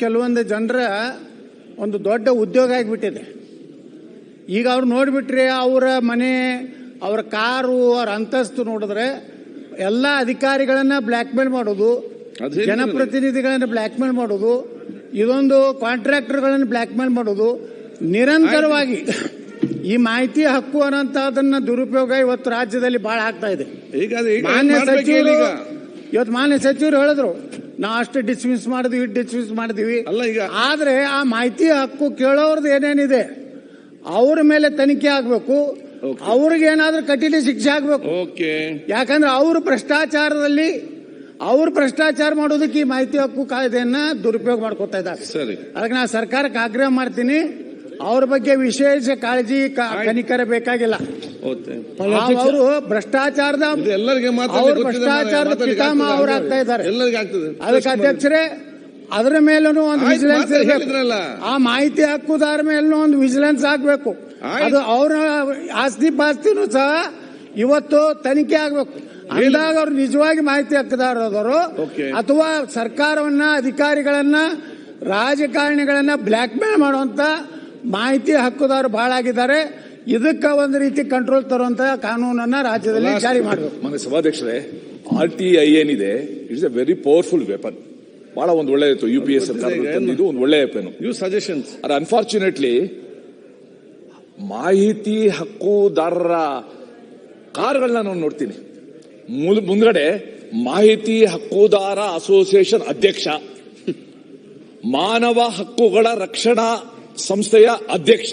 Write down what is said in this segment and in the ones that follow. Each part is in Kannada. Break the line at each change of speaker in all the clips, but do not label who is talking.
ಕೆಲವೊಂದು ಜನರ ಒಂದು ದೊಡ್ಡ ಉದ್ಯೋಗ ಆಗಿಬಿಟ್ಟಿದೆ. ಈಗ ಅವ್ರು ನೋಡಿಬಿಟ್ರೆ ಅವರ ಮನೆ ಅವರ ಕಾರು ಅವ್ರ ಅಂತಸ್ತು ನೋಡಿದ್ರೆ ಎಲ್ಲ ಅಧಿಕಾರಿಗಳನ್ನ ಬ್ಲ್ಯಾಕ್ ಮೇಲ್ ಮಾಡೋದು. ಜನಪ್ರತಿನಿಧಿಗಳನ್ನ ಬ್ಲ್ಯಾಕ್ ಮೇಲ್ ಮಾಡೋದು ಇದೊಂದು ಕಾಂಟ್ರಾಕ್ಟರ್ಗಳನ್ನು ಬ್ಲ್ಯಾಕ್ ಮೇಲ್ ಮಾಡೋದು ನಿರಂತರವಾಗಿ ಈ ಮಾಹಿತಿ ಹಕ್ಕು ಅನ್ನೋಂಥದ್ದನ್ನ ದುರುಪಯೋಗ ಇವತ್ತು ರಾಜ್ಯದಲ್ಲಿ ಬಹಳ ಆಗ್ತಾ ಇದೆ. ಮಾನ್ಯ ಸಚಿವರು ಇವತ್ತು ಮಾನ್ಯ ಸಚಿವರು ಹೇಳಿದ್ರು ನಾವು ಅಷ್ಟು ಡಿಸ್ಮಿಸ್ ಮಾಡಿದ್ವಿ ಡಿಸ್ಮಿಸ್ ಮಾಡಿದ್ವಿ.
ಅಲ್ಲ ಈಗ
ಆದ್ರೆ ಆ ಮಾಹಿತಿ ಹಕ್ಕು ಕೇಳೋರ್ದು ಏನೇನಿದೆ ಅವ್ರ ಮೇಲೆ ತನಿಖೆ ಆಗ್ಬೇಕು
ಅವ್ರಿಗೇನಾದ್ರೂ
ಅವ್ರಿಗೆ ಏನಾದ್ರೂ ಕಠಿಣ ಶಿಕ್ಷೆ ಆಗ್ಬೇಕು. ಯಾಕಂದ್ರೆ ಅವರು ಭ್ರಷ್ಟಾಚಾರದಲ್ಲಿ ಅವ್ರು ಭ್ರಷ್ಟಾಚಾರ ಮಾಡೋದಕ್ಕೆ ಈ ಮಾಹಿತಿ ಹಕ್ಕು ಕಾಯ್ದೆಯನ್ನ ದುರುಪಯೋಗ ಮಾಡ್ಕೊತಾ ಇದ್ದಾರೆ.
ಸರಿ.
ಅದಕ್ಕೆ ನಾನು ಸರ್ಕಾರಕ್ಕೆ ಆಗ್ರಹ ಮಾಡ್ತೀನಿ ಅವ್ರ ಬಗ್ಗೆ ವಿಶೇಷ ಕಾಳಜಿ ಕನಿಕರ ಬೇಕಾಗಿಲ್ಲ. ಅವರು ಭ್ರಷ್ಟಾಚಾರದ
ಎಲ್ಲರಿಗೆ ಮಾರ್ರೆ,
ಭ್ರಷ್ಟಾಚಾರದ
ಮಾತಾಡ್ಲಿಕ್ಕೆ ಅವರು
ಅವ್ರು ಆಗ್ತಾ ಇದ್ದಾರೆ.
ಎಲ್ಲರಿಗೆ ಆಗ್ತದೆ.
ಅದಕ್ಕೆ ಅಧ್ಯಕ್ಷರೇ ಅದರ ಮೇಲೂ ಒಂದು ವಿಜಿಲೆನ್ಸ್ ಆ ಮಾಹಿತಿ ಹಕ್ಕುದಾರ ಮೇಲೂ ಒಂದು ವಿಜಿಲೆನ್ಸ್ ಆಗ್ಬೇಕು. ಅದು ಅವರ ಆಸ್ತಿ ಪಾಸ್ತಿನೂ ಸಹ ಇವತ್ತು ತನಿಖೆ ಆಗ್ಬೇಕು. ಅಂದಾಗ ಅವ್ರು ನಿಜವಾಗಿ ಮಾಹಿತಿ ಹಕ್ಕುದಾರರು
Okay.
ಅಥವಾ ಸರ್ಕಾರವನ್ನ ಅಧಿಕಾರಿಗಳನ್ನ ರಾಜಕಾರಣಿಗಳನ್ನ ಬ್ಲ್ಯಾಕ್ ಮೇಲ್ ಮಾಡುವಂತ ಮಾಹಿತಿ ಹಕ್ಕುದಾರರು ಬಹಳ ಆಗಿದ್ದಾರೆ. ಇದಕ್ಕೆ ಒಂದು ರೀತಿ ಕಂಟ್ರೋಲ್ ತರುವಂತ ಕಾನೂನನ್ನ ರಾಜ್ಯದಲ್ಲಿ ಜಾರಿ ಮಾಡಬೇಕು.
ಮನೆ ಸಭಾಧ್ಯಕ್ಷರೇ ಆರ್ ಟಿ ಐ ಏನಿದೆ it's a very powerful weapon ಬಹಳ ಒಂದು ಒಳ್ಳೆ ಇತ್ತು ಯು ಪಿ ಎಸ್ ಸರ್ಕಾರ ತಂದಿದ್ದು ಒಂದು ಒಳ್ಳೆಯ ವೆಪನ್
ಯು ಸಜೆಷನ್ಸ್
ಅದು ಅನ್ಫಾರ್ಚುನೇಟ್ಲಿ ಮಾಹಿತಿ ಹಕ್ಕುದಾರರ ಕಾರ್ಗಳನ್ನ ನಾನು ನೋಡ್ತೀನಿ. ಮುಂದ್ಗಡೆ ಮಾಹಿತಿ ಹಕ್ಕುದಾರ ಅಸೋಸಿಯೇಷನ್ ಅಧ್ಯಕ್ಷ ಮಾನವ ಹಕ್ಕುಗಳ ರಕ್ಷಣಾ ಸಂಸ್ಥೆಯ ಅಧ್ಯಕ್ಷ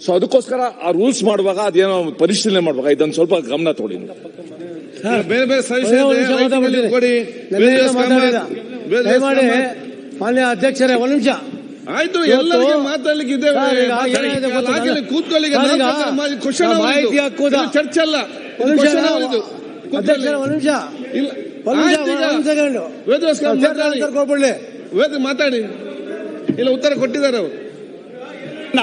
so ಅದಕ್ಕೋಸ್ಕರ ಆ ರೂಲ್ಸ್ ಮಾಡುವಾಗ ಅದೇನೋ ಪರಿಶೀಲನೆ ಮಾಡುವಾಗ ಇದನ್ನು ಸ್ವಲ್ಪ ಗಮನ ತಗೊಳ್ಳಿ
ಬೇರೆ ಬೇರೆ
ಮಾನ್ಯ ಅಧ್ಯಕ್ಷರೇ ಒಂದ್ ನಿಮಿಷ.
ಆಯ್ತು ಎಲ್ಲರಿಗೂ ಮಾತಾಡ್ಲಿಕ್ಕೆ ಇದೆ
ಸರ್, ಈಗ ಏನಾಗಿದೆ ಗೊತ್ತಾ?
ಕೂತ್ಕೊಳ್ಳಿ
ಮಾಹಿತಿ ಹಕ್ಕುದ-
ಚರ್ಚೆ ಅಲ್ಲ
ಒಂದ್ ನಿಮಿಷ
ಕ್ವಶನ್
ಅಧ್ಯಕ್ಷರೇ ಒಂದ್ ನಿಮಿಷ.
ಇಲ್ಲ ಮಾತಾಡಿ. ಇಲ್ಲ ಉತ್ತರ ಕೊಟ್ಟಿದ್ದಾರೆ ಅವರು.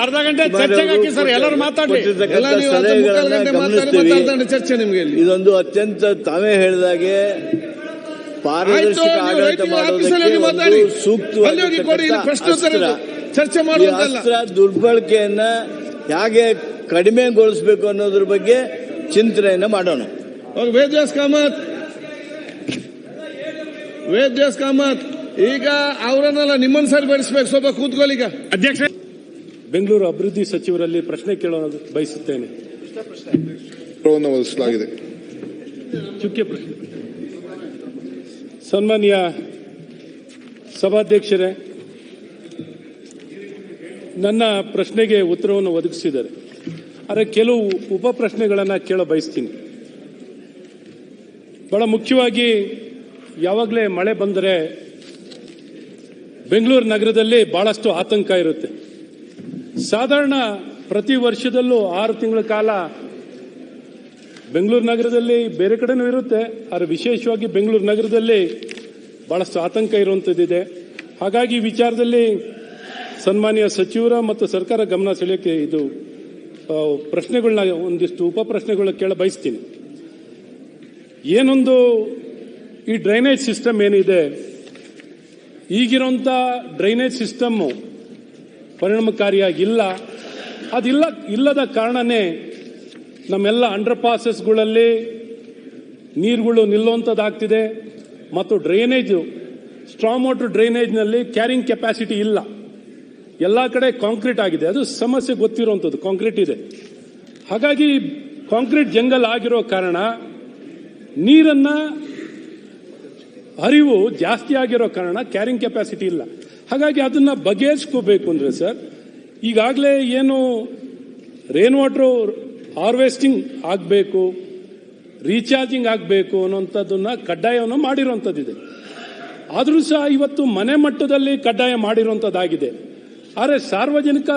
ಅರ್ಧ ಗಂಟೆ ಚರ್ಚೆಗೆ ಹಾಕಿ ಸರ್ ಎಲ್ಲರೂ ಮಾತಾಡ್ಲಿ.
ಎಲ್ಲ ನೀವು ಮುಕ್ಕಾಲು ಗಂಟೆ ಮಾತಾಡಿ ಮಾತಾಡ್ತಾನೆ ಚರ್ಚೆ ನಿಮ್ಗೆ ಇಲ್ಲಿ.
ಇದೊಂದು ಅತ್ಯಂತ ತಾವೇ ಹೇಳಿದಾಗೆ ಪಾರದರ್ಶಕ ಆಡಳಿತ ಮಾಡೋದಕ್ಕೆ
ಮಾತಾಡಿ. ಚರ್ಚೆ
ಅಸ್ತ್ರ ದುರ್ಬಳಕೆಯನ್ನ ಹೇಗೆ ಕಡಿಮೆಗೊಳಿಸಬೇಕು ಅನ್ನೋದ್ರ ಬಗ್ಗೆ ಚಿಂತನೆಯನ್ನ ಮಾಡೋಣ.
ವೇದ್ಯಾಸ್ ಕಾಮತ್. ವೇದ್ಯಾಸ್ ಕಾಮತ್. ಈಗ ಅವರನ್ನೆಲ್ಲ ನಿಮ್ಮನ್ನ ಸರಿ ಬೆಳೆಸ್ಬೇಕು ಸ್ವಲ್ಪ ಕೂತ್ಕೊಳ್ಳಿ ಈಗ.
ಅಧ್ಯಕ್ಷ ಬೆಂಗಳೂರು ಅಭಿವೃದ್ಧಿ ಸಚಿವರಲ್ಲಿ ಪ್ರಶ್ನೆ ಕೇಳೋದು ಬಯಸುತ್ತೇನೆ. ಚುಕ್ಕೆ ಪ್ರಶ್ನೆ. ಸನ್ಮಾನ್ಯ ಸಭಾಧ್ಯಕ್ಷರೇ ನನ್ನ ಪ್ರಶ್ನೆಗೆ ಉತ್ತರವನ್ನು ಒದಗಿಸಿದ್ದಾರೆ. ಆದರೆ ಕೆಲವು ಉಪ ಪ್ರಶ್ನೆಗಳನ್ನು ಕೇಳ ಬಯಸ್ತೀನಿ. ಬಹಳ ಮುಖ್ಯವಾಗಿ ಯಾವಾಗಲೇ ಮಳೆ ಬಂದರೆ ಬೆಂಗಳೂರು ನಗರದಲ್ಲಿ ಬಹಳಷ್ಟು ಆತಂಕ ಇರುತ್ತೆ. ಸಾಧಾರಣ ಪ್ರತಿ ವರ್ಷದಲ್ಲೂ ಆರು ತಿಂಗಳ ಕಾಲ ಬೆಂಗಳೂರು ನಗರದಲ್ಲಿ ಬೇರೆ ಕಡೆನೂ ಇರುತ್ತೆ, ಆದರೆ ವಿಶೇಷವಾಗಿ ಬೆಂಗಳೂರು ನಗರದಲ್ಲಿ ಬಹಳಷ್ಟು ಆತಂಕ ಇರುವಂಥದ್ದಿದೆ. ಹಾಗಾಗಿ ವಿಚಾರದಲ್ಲಿ ಸನ್ಮಾನ್ಯ ಸಚಿವರ ಮತ್ತು ಸರ್ಕಾರ ಗಮನ ಸೆಳೆಯೋಕ್ಕೆ ಇದು ಪ್ರಶ್ನೆಗಳನ್ನ ಒಂದಿಷ್ಟು ಉಪ ಪ್ರಶ್ನೆಗಳನ್ನ ಕೇಳ ಬಯಸ್ತೀನಿ. ಏನೊಂದು ಈ ಡ್ರೈನೇಜ್ ಸಿಸ್ಟಮ್ ಏನಿದೆ ಈಗಿರೋಂಥ ಡ್ರೈನೇಜ್ ಸಿಸ್ಟಮ್ಮು ಪರಿಣಾಮಕಾರಿಯಾಗಿಲ್ಲ. ಅದಿಲ್ಲ, ಇಲ್ಲದ ಕಾರಣನೇ ನಮ್ಮೆಲ್ಲ ಅಂಡರ್ ಪಾಸಸ್ಗಳಲ್ಲಿ ನೀರುಗಳು ನಿಲ್ಲುವಂಥದ್ದಾಗ್ತಿದೆ ಮತ್ತು ಡ್ರೈನೇಜು ಸ್ಟ್ರಾಂಗ್ ವಾಟರ್ ಡ್ರೈನೇಜ್ನಲ್ಲಿ ಕ್ಯಾರಿಂಗ್ ಕೆಪಾಸಿಟಿ ಇಲ್ಲ. ಎಲ್ಲ ಕಡೆ ಕಾಂಕ್ರೀಟ್ ಆಗಿದೆ. ಅದು ಸಮಸ್ಯೆ ಗೊತ್ತಿರುವಂಥದ್ದು, ಕಾಂಕ್ರೀಟ್ ಇದೆ. ಹಾಗಾಗಿ ಕಾಂಕ್ರೀಟ್ ಜಂಗಲ್ ಆಗಿರೋ ಕಾರಣ ನೀರನ್ನ ಹರಿವು ಜಾಸ್ತಿ ಆಗಿರೋ ಕಾರಣ ಕ್ಯಾರಿಂಗ್ ಕೆಪಾಸಿಟಿ ಇಲ್ಲ. ಹಾಗಾಗಿ ಅದನ್ನ ಬಗೆಹರಿಸ್ಕೋಬೇಕು ಅಂದ್ರೆ ಸರ್, ಈಗಾಗಲೇ ಏನು ರೇನ್ ವಾಟರ್ ಹಾರ್ವೆಸ್ಟಿಂಗ್ ಆಗಬೇಕು ರೀಚಾರ್ಜಿಂಗ್ ಆಗಬೇಕು ಅನ್ನೋಂಥದ್ದನ್ನ ಕಡ್ಡಾಯವನ್ನು ಮಾಡಿರುವಂಥದ್ದಿದೆ ಆದರೂ ಸಹ ಇವತ್ತು ಮನೆ ಮಟ್ಟದಲ್ಲಿ ಕಡ್ಡಾಯ ಮಾಡಿರುವಂಥದ್ದಾಗಿದೆ ಆದರೆ ಸಾರ್ವಜನಿಕ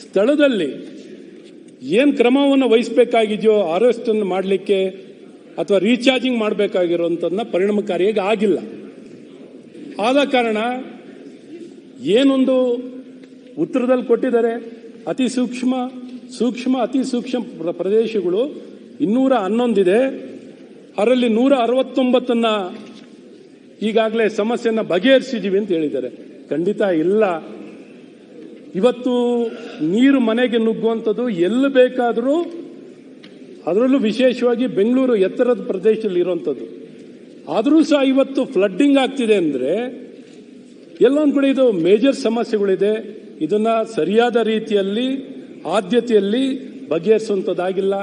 ಸ್ಥಳದಲ್ಲಿ ಏನು ಕ್ರಮವನ್ನು ವಹಿಸಬೇಕಾಗಿದೆಯೋ ಅರೆಸ್ಟ್ ಅನ್ನು ಮಾಡಲಿಕ್ಕೆ ಅಥವಾ ರೀಚಾರ್ಜಿಂಗ್ ಮಾಡಬೇಕಾಗಿರುವಂಥದ್ದನ್ನ ಪರಿಣಾಮಕಾರಿಯಾಗಿ ಆಗಿಲ್ಲ. ಆದ ಕಾರಣ ಏನೊಂದು ಉತ್ತರದಲ್ಲಿ ಕೊಟ್ಟಿದ್ದಾರೆ, ಅತಿ ಸೂಕ್ಷ್ಮ ಸೂಕ್ಷ್ಮ, ಅತಿ ಸೂಕ್ಷ್ಮ ಪ್ರ- ಪ್ರದೇಶಗಳು ಇನ್ನೂರ ಹನ್ನೊಂದಿದೆ. ಅದರಲ್ಲಿ ನೂರ ಅರವತ್ತೊಂಬತ್ತನ್ನ ಈಗಾಗಲೇ ಸಮಸ್ಯೆಯನ್ನು ಬಗೆಹರಿಸಿದೀವಿ ಅಂತ ಹೇಳಿದ್ದಾರೆ. ಖಂಡಿತ ಇಲ್ಲ. ಇವತ್ತು ನೀರು ಮನೆಗೆ ನುಗ್ಗುವಂಥದ್ದು ಎಲ್ಲಿ ಬೇಕಾದರೂ ಅದರಲ್ಲೂ ವಿಶೇಷವಾಗಿ ಬೆಂಗಳೂರು ಎತ್ತರದ ಪ್ರದೇಶದಲ್ಲಿ ಇರುವಂಥದ್ದು ಆದರೂ ಸಹ ಇವತ್ತು ಫ್ಲಡ್ಡಿಂಗ್ ಆಗ್ತಿದೆ ಅಂದರೆ ಎಲ್ಲೊಂದು ಕೂಡ ಇದು ಮೇಜರ್ ಸಮಸ್ಯೆಗಳಿದೆ. ಇದನ್ನ ಸರಿಯಾದ ರೀತಿಯಲ್ಲಿ ಆದ್ಯತೆಯಲ್ಲಿ ಬಗೆಹರಿಸುವಂಥದ್ದಾಗಿಲ್ಲ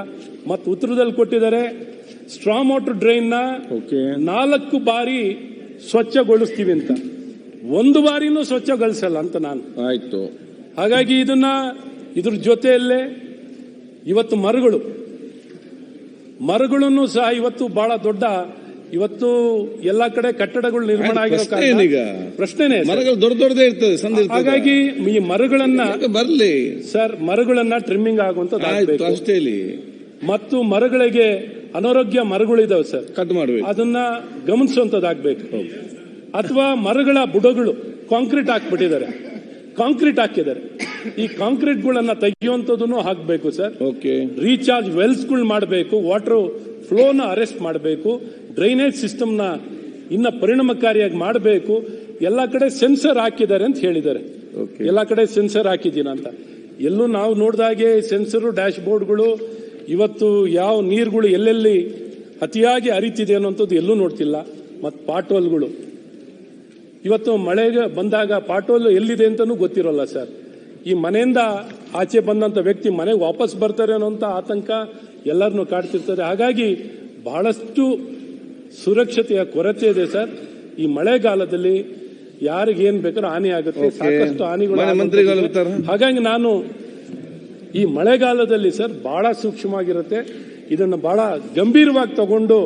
ಮತ್ತು ಉತ್ತರದಲ್ಲಿ ಕೊಟ್ಟಿದ್ದಾರೆ ಸ್ಟ್ರಾಂಗ್ ವಾಟರ್ ಡ್ರೈನ್ನ ನಾಲ್ಕು ಬಾರಿ ಸ್ವಚ್ಛಗೊಳಿಸ್ತೀವಿ ಅಂತ. ಒಂದು ಬಾರಿನೂ ಸ್ವಚ್ಛಗೊಳಿಸಲ್ಲ ಅಂತ ನಾನು.
ಆಯ್ತು.
ಹಾಗಾಗಿ ಇದನ್ನ ಇದ್ರ ಜೊತೆಯಲ್ಲೇ ಇವತ್ತು ಮರಗಳು. ಮರಗಳನ್ನು ಸಹ ಇವತ್ತು ಬಹಳ ದೊಡ್ಡ ಇವತ್ತು ಎಲ್ಲ ಕಡೆ ಕಟ್ಟಡಗಳು ನಿರ್ಮಾಣ ಆಗಿರೋ ಪ್ರಶ್ನೆನೇ.
ಮರಗಳು ದೊಡ್ಡ ದೊಡ್ಡದೇ ಇರ್ತದೆ
ಹಾಗಾಗಿ ಈ ಮರಗಳನ್ನ
ಬರಲಿ?
ಸರ್ ಮರಗಳನ್ನ ಟ್ರಿಮ್ಮಿಂಗ್
ಆಗುವಂತದ್ದು
ಆಗುವಂತದ್ದಾಗಬೇಕು
ಅಷ್ಟೇ
ಮತ್ತು ಮರಗಳಿಗೆ ಅನಾರೋಗ್ಯ ಮರಗಳಿದಾವೆ ಸರ್.
ಕಟ್ ಮಾಡಬೇಕು.
ಅದನ್ನ ಗಮನಿಸುವಂತದ್ದಾಗಬೇಕು ಅಥವಾ ಮರಗಳ ಬುಡಗಳು ಕಾಂಕ್ರೀಟ್ ಹಾಕ್ಬಿಟ್ಟಿದ್ದಾರೆ. ಕಾಂಕ್ರೀಟ್ ಹಾಕಿದ್ದಾರೆ. ಈ ಕಾಂಕ್ರೀಟ್ ಗಳನ್ನ ತೆಗೆಯುವಂತದನ್ನು ಹಾಕಬೇಕು ಸರ್.
ಓಕೆ
ರೀಚಾರ್ಜ್ ವೆಲ್ಸ್ಗಳು ಮಾಡಬೇಕು ವಾಟರ್ ಫ್ಲೋನ ಅರೆಸ್ಟ್ ಮಾಡಬೇಕು. ಡ್ರೈನೇಜ್ ಸಿಸ್ಟಮ್ನ ಇನ್ನ ಪರಿಣಾಮಕಾರಿಯಾಗಿ ಮಾಡಬೇಕು. ಎಲ್ಲ ಕಡೆ ಸೆನ್ಸರ್ ಹಾಕಿದ್ದಾರೆ ಅಂತ ಹೇಳಿದ್ದಾರೆ. ಎಲ್ಲ ಕಡೆ ಸೆನ್ಸರ್ ಹಾಕಿದ್ದೀನ ಅಂತ. ಎಲ್ಲೂ ನಾವು ನೋಡಿದಾಗೆ ಸೆನ್ಸರು ಡ್ಯಾಶ್ ಬೋರ್ಡ್ಗಳು ಇವತ್ತು ಯಾವ ನೀರುಗಳು ಎಲ್ಲೆಲ್ಲಿ ಅತಿಯಾಗಿ ಅರಿತಿದೆ ಅನ್ನೋಂಥದ್ದು ಎಲ್ಲೂ ನೋಡ್ತಿಲ್ಲ. ಮತ್ತು ಪಾಟೋಲ್ಗಳು ಇವತ್ತು ಮಳೆಗೆ ಬಂದಾಗ ಪಾಟೋಲ್ ಎಲ್ಲಿದೆ ಅಂತಲೂ ಗೊತ್ತಿರೋಲ್ಲ ಸರ್. ಈ ಮನೆಯಿಂದ ಆಚೆ ಬಂದಂಥ ವ್ಯಕ್ತಿ ಮನೆಗೆ ವಾಪಸ್ ಬರ್ತಾರೆ ಅನ್ನೋಂಥ ಆತಂಕ ಎಲ್ಲರನ್ನೂ ಕಾಡ್ತಿರ್ತಾರೆ ಹಾಗಾಗಿ ಬಹಳಷ್ಟು ಸುರಕ್ಷತೆಯ ಕೊರತೆ ಇದೆ ಸರ್. ಈ ಮಳೆಗಾಲದಲ್ಲಿ ಯಾರಿಗೇನ್ ಏನ್ ಬೇಕಾದ್ರೂ ಹಾನಿ ಆಗುತ್ತೆ ಸಾಕಷ್ಟು ಹಾನಿಗಳು? ಹಾಗಾಗಿ ನಾನು ಈ ಮಳೆಗಾಲದಲ್ಲಿ ಸರ್ ಬಹಳ ಸೂಕ್ಷ್ಮವಾಗಿರುತ್ತೆ. ಇದನ್ನು ಬಹಳ ಗಂಭೀರವಾಗಿ ತಗೊಂಡು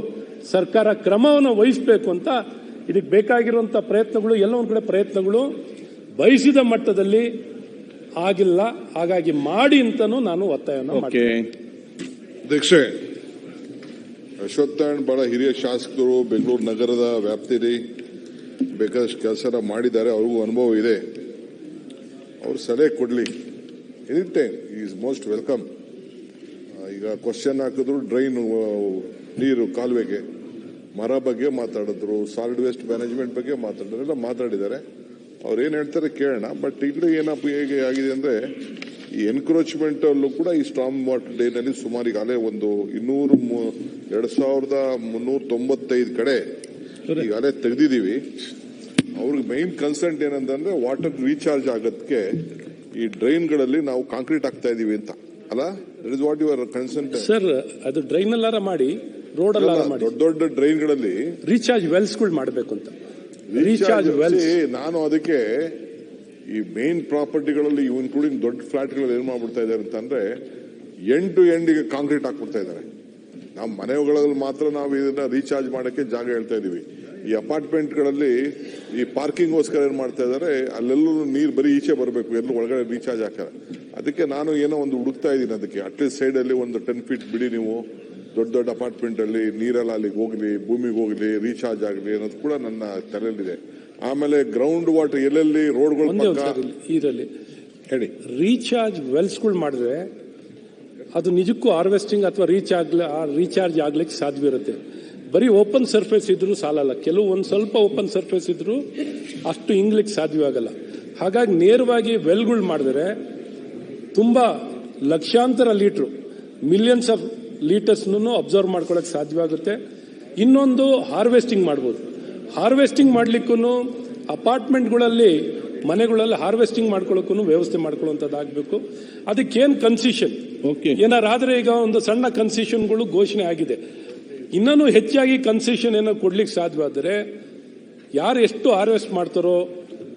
ಸರ್ಕಾರ ಕ್ರಮವನ್ನು ವಹಿಸಬೇಕು ಅಂತ ಇದಕ್ಕೆ ಬೇಕಾಗಿರುವಂತ ಪ್ರಯತ್ನಗಳು ಎಲ್ಲ ಒಂದ್ ಕಡೆ ಪ್ರಯತ್ನಗಳು ಬಯಸಿದ ಮಟ್ಟದಲ್ಲಿ ಆಗಿಲ್ಲ. ಹಾಗಾಗಿ ಮಾಡಿ ಅಂತಾನು ನಾನು ಒತ್ತಾಯವನ್ನು ಮಾಡ್ತೇನೆ.
ಮಾಡ್ತೀನಿ ಅಶ್ವತ್ಥನಾರಾಯಣ್ ಬಹಳ ಹಿರಿಯ ಶಾಸಕರು ಬೆಂಗಳೂರು ನಗರದ ವ್ಯಾಪ್ತಿಯಲ್ಲಿ ಬೇಕಾದಷ್ಟು ಕೆಲಸ ಮಾಡಿದ್ದಾರೆ. ಅವ್ರಿಗೂ ಅನುಭವ ಇದೆ. ಅವ್ರು ಸಲಹೆ ಕೊಡಲಿ. Any time is most welcome ಈಗ ಕ್ವಶನ್ ಹಾಕಿದ್ರು ಡ್ರೈನ್ ನೀರು ಕಾಲುವೆಗೆ. ಮರ ಬಗ್ಗೆ ಮಾತಾಡಿದ್ರು ಸಾಲಿಡ್ ವೇಸ್ಟ್ ಮ್ಯಾನೇಜ್ಮೆಂಟ್ ಬಗ್ಗೆ ಮಾತಾಡಿದ್ರು, ಎಲ್ಲ ಮಾತಾಡಿದ್ದಾರೆ. ಅವ್ರು ಏನು ಹೇಳ್ತಾರೆ ಕೇಳೋಣ. ಬಟ್ ಇಲ್ಲಿ ಏನಪ್ಪ ಹೇಗೆ ಆಗಿದೆ ಅಂದ್ರೆ ಈ ಎನ್ಕ್ರೋಚ್ಮೆಂಟ್ ಅಲ್ಲೂ ಕೂಡ ಈ ಸ್ಟ್ರಾಂಗ್ ವಾಟರ್ ಡೇನಲ್ಲಿ ಸುಮಾರು ಈಗಾಗಲೇ ಒಂದು ಇನ್ನೂರು ಎರಡು ಎರಡ್ ಸಾವಿರದ ಮುನ್ನೂರ ತೊಂಬತ್ತೈದು ಕಡೆ ಈಗಾಗಲೇ ತೆಗೆದಿದ್ದೀವಿ. ಅವ್ರಿಗೆ ಮೈನ್ ಕನ್ಸರ್ಟ್ ಏನಂತಂದ್ರೆ ವಾಟರ್ ರೀಚಾರ್ಜ್ ಆಗೋದಕ್ಕೆ ಈ ಡ್ರೈನ್ಗಳಲ್ಲಿ ನಾವು ಕಾಂಕ್ರೀಟ್ ಆಗ್ತಾ ಇದೀವಿ ಅಂತ. ಅಲ್ಲ? That is what your concern
sir ಅದು ಡ್ರೈನ್ ಅಲ್ಲಾರ ಮಾಡಿ ರೋಡ್ ಅಲ್ಲಾರ ಮಾಡಿ.
ದೊಡ್ಡ ದೊಡ್ಡ ಡ್ರೈನ್ಗಳಲ್ಲಿ
ರೀಚಾರ್ಜ್ ವೆಲ್ಸ್ಗಳು ಮಾಡಬೇಕು ಅಂತ. ರೀಚಾರ್ಜ್ ವೆಲ್ಸ್
ನಾನು ಅದಕ್ಕೆ ಈ ಮೇನ್ ಪ್ರಾಪರ್ಟಿಗಳಲ್ಲಿ ಇನ್ಕ್ಲೂಡಿಂಗ್ ದೊಡ್ಡ ಫ್ಲಾಟ್ಗಳಲ್ಲಿ ಏನ್ ಮಾಡ್ಬಿಡ್ತಾ ಇದ್ದಾರೆ ಅಂತಂದ್ರೆ ಎಂಡ್ ಟು ಎಂಡಿಗೆ ಕಾಂಕ್ರೀಟ್ ಹಾಕ್ಬಿಡ್ತಾ ಇದ್ದಾರೆ. ನಮ್ಮ ಮನೆಗಳಲ್ಲಿ ಮಾತ್ರ ನಾವು ಇದನ್ನ ರೀಚಾರ್ಜ್ ಮಾಡಕ್ಕೆ ಜಾಗ ಹೇಳ್ತಾ ಇದೀವಿ. ಈ ಅಪಾರ್ಟ್ಮೆಂಟ್ಗಳಲ್ಲಿ ಈ ಪಾರ್ಕಿಂಗ್ಗೋಸ್ಕರ ಏನ್ ಮಾಡ್ತಾ ಇದ್ದಾರೆ, ಅಲ್ಲೆಲ್ಲೂ ನೀರು ಬರೀ ಈಚೆ ಬರಬೇಕು, ಎಲ್ಲೂ ಒಳಗಡೆ ರೀಚಾರ್ಜ್ ಹಾಕ್ತಾರೆ ಅದಕ್ಕೆ ನಾನು ಏನೋ ಒಂದು ಹುಡುಕ್ತಾ ಇದ್ದೀನಿ ಅದಕ್ಕೆ. ಅಟ್ಲೀಸ್ಟ್ ಸೈಡ್ ಅಲ್ಲಿ ಒಂದು ಟೆನ್ ಫೀಟ್ ಬಿಡಿ ನೀವು. ದೊಡ್ಡ ದೊಡ್ಡ ಅಪಾರ್ಟ್ಮೆಂಟ್ ಅಲ್ಲಿ ನೀರೆಲ್ಲ ಅಲ್ಲಿಗೆ ಹೋಗ್ಲಿ, ಭೂಮಿಗೆ ಹೋಗ್ಲಿ ರೀಚಾರ್ಜ್ ಆಗಲಿ ಅನ್ನೋದು ಕೂಡ ನನ್ನ ತಲೆಯಲ್ಲಿದೆ. ಆಮೇಲೆ ಗ್ರೌಂಡ್ ವಾಟರ್ ಎಲ್ಲೆಲ್ಲಿ ರೋಡ್ಗಳು
ಇದರಲ್ಲಿ.
ಹೇಳಿ.
ರೀಚಾರ್ಜ್ ವೆಲ್ಸ್ಗಳು ಮಾಡಿದ್ರೆ ಅದು ನಿಜಕ್ಕೂ ಹಾರ್ವೆಸ್ಟಿಂಗ್ ಅಥವಾ ರೀಚ್ ಆಗ್ಲ ರೀಚಾರ್ಜ್ ಆಗ್ಲಿಕ್ಕೆ ಸಾಧ್ಯ ಇರುತ್ತೆ. ಬರೀ ಓಪನ್ ಸರ್ಫೇಸ್ ಇದ್ರೂ ಸಾಲಲ್ಲ. ಕೆಲವು ಒಂದು ಸ್ವಲ್ಪ ಓಪನ್ ಸರ್ಫೇಸ್ ಇದ್ರೂ ಅಷ್ಟು ಇಂಗ್ಲಿಕ್ಕೆ ಸಾಧ್ಯವಾಗಲ್ಲ ಹಾಗಾಗಿ ನೇರವಾಗಿ ವೆಲ್ಗಳು ಮಾಡಿದ್ರೆ ತುಂಬಾ ಲಕ್ಷಾಂತರ ಲೀಟ್ರು ಮಿಲಿಯನ್ಸ್ ಆಫ್ ಲೀಟರ್ಸ್ನು ಅಬ್ಸರ್ವ್ ಮಾಡ್ಕೊಳ್ಳೋಕೆ ಸಾಧ್ಯವಾಗುತ್ತೆ ಇನ್ನೊಂದು ಹಾರ್ವೆಸ್ಟಿಂಗ್ ಮಾಡ್ಬೋದು. ಹಾರ್ವೆಸ್ಟಿಂಗ್ ಮಾಡಲಿಕ್ಕೂ ಅಪಾರ್ಟ್ಮೆಂಟ್ಗಳಲ್ಲಿ ಮನೆಗಳಲ್ಲಿ ಹಾರ್ವೆಸ್ಟಿಂಗ್ ಮಾಡ್ಕೊಳ್ಳೋಕ್ಕೂ ವ್ಯವಸ್ಥೆ ಮಾಡ್ಕೊಳ್ಳುವಂಥದ್ದಾಗಬೇಕು. ಅದಕ್ಕೇನು ಕನ್ಸಿಷನ್?
ಓಕೆ
ಏನಾರಾದ್ರೆ ಈಗ ಒಂದು ಸಣ್ಣ ಕನ್ಸಿಷನ್ಗಳು ಘೋಷಣೆ ಆಗಿದೆ. ಇನ್ನೂ ಹೆಚ್ಚಾಗಿ ಕನ್ಸಿಷನ್ ಏನೋ ಕೊಡ್ಲಿಕ್ಕೆ ಸಾಧ್ಯವಾದರೆ ಯಾರು ಎಷ್ಟು ಹಾರ್ವೆಸ್ಟ್ ಮಾಡ್ತಾರೋ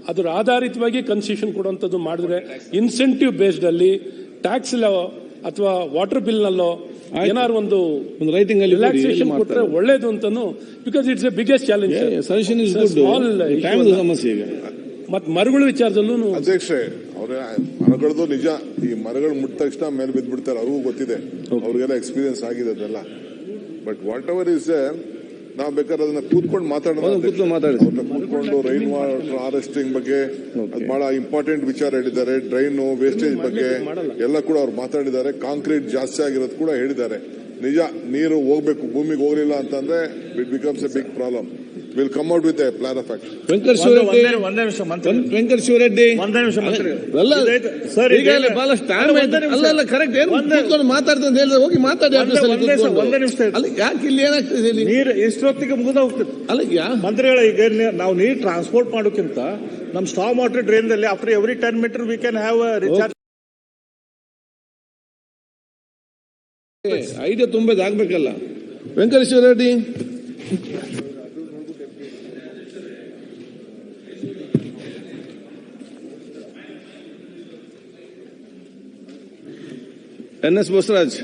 ಅದರ ಆಧಾರಿತವಾಗಿ ಕನ್ಸಿಷನ್ ಕೊಡುವಂಥದ್ದು ಮಾಡಿದ್ರೆ ಇನ್ಸೆಂಟಿವ್ ಬೇಸ್ಡಲ್ಲಿ ಟ್ಯಾಕ್ಸ್ ಅಥವಾ ವಾಟರ್ ಬಿಲ್ ನಲ್ಲೋ
ಆಯ್ತು.
ಏನಾದ್ರು ಒಂದು
ಒಂದು ರೈಟಿಂಗ್ ಅಲ್ಲಿ
ರಿಲ್ಯಾಕ್ಸೇಷನ್ ಕೊಟ್ಟರೆ
ಮಾಡ್ತಾರೆ?
ಒಳ್ಳೇದು ಅಂತಾನು because it's a biggest challenge
suggestion is good time ಸಮಸ್ಯೆ ಈಗ.
ಮತ್ತೆ ಮರಗಳ ವಿಚಾರದಲ್ಲೂ
ಅಧ್ಯಕ್ಷೆ ಅವರ ಮರಗಳದ್ದು ನಿಜ. ಈ ಮರಗಳು ಮುಟ್ಟ ತಕ್ಷಣ ಮೇಲೆ ಬಿದ್ದ್ಬಿಡ್ತಾರೆ ಅವ್ರಿಗೂ ಗೊತ್ತಿದೆ. ಅವ್ರಿಗೆಲ್ಲ ಎಕ್ಸ್ಪೀರಿಯನ್ಸ್ ಆಗಿದೆ ಅದೆಲ್ಲ. ಬಟ್ ವಾಟ್ ಎವರ್ ಇಸ್ ನಾವ್ ಬೇಕಾದ್ರೆ ಅದನ್ನ ಕೂತ್ಕೊಂಡು ಮಾತಾಡೋಣ
ಕೂತ್ಕೊಂಡು ಮಾತಾಡಿ.
ಕೂತ್ಕೊಂಡು ರೈನ್ ವಾಟರ್ ಹಾರ್ವೆಸ್ಟಿಂಗ್ ಬಗ್ಗೆ ಅದು ಬಹಳ ಇಂಪಾರ್ಟೆಂಟ್ ವಿಚಾರ ಹೇಳಿದ್ದಾರೆ. ಡ್ರೈನ್ ವೇಸ್ಟೇಜ್ ಬಗ್ಗೆ ಎಲ್ಲ ಕೂಡ ಅವ್ರು ಮಾತಾಡಿದ್ದಾರೆ. ಕಾಂಕ್ರೀಟ್ ಜಾಸ್ತಿ ಆಗಿರೋದು ಕೂಡ ಹೇಳಿದ್ದಾರೆ. ನಿಜ ನೀರು ಹೋಗ್ಬೇಕು ಭೂಮಿಗೆ ಹೋಗ್ಲಿಲ್ಲ ಅಂತಂದ್ರೆ it becomes a big problem will come out with plan of action
Venkata Shivareddy
ಒಂದೇ ನಿಮಿಷ ಮಂತ್ರಿ.
ವೆಂಕಟ ಶಿವರೆಡ್ಡಿ
ಒಂದೇ ನಿಮಿಷ ಮಂತ್ರಿ.
ಅಲ್ಲ
ಸರ್,
ಈಗ
ಇದೈತೆ.
ಅಲ್ಲಿ ಬಹಳಷ್ಟು
ಅಲ್ಲ,
ಆಯ್ತು
ಒಂದೇ ನಿಮಿಷ.
ಅಲ್ಲ ಅಲ್ಲ ಕರೆಕ್ಟ್ ಏನು
ಒಂದೇ-
ಮಾತಾಡ್ತಾ ಅಂತ ಹೇಳಿದ್ರೆ ಹೋಗಿ ಮಾತಾಡಿ
ಇರು.
ಯಾಕೆ ಇಲ್ಲಿ ಏನಾಗ್ತದೆ ಇಲ್ಲಿ?
ನೀರು ಇಷ್ಟೊತ್ತಿಗೆ ಮುಗಿದ ಹೋಗ್ತದೆ.
ಅಲ್ಲ ಯಾ
ಮಂತ್ರಿಗಳ ಈಗ ನೀ- ನಾವು ನೀರು ಟ್ರಾನ್ಸ್ಪೋರ್ಟ್ ಮಾಡೋಕ್ಕಿಂತ ನಮ್ಮ ಸ್ಟಾಮ್ ವಾಟರ್ ಡ್ರೈನ್ ದಲ್ಲಿ after every ten metre we can have recharge
idea ತುಂಬೇದು ಆಗ್ಬೇಕಲ್ಲ ವೆಂಕಟೇಶ್ವರ ರೆಡ್ಡಿ ಎನ್ ಎಸ್ ಬಸವರಾಜ್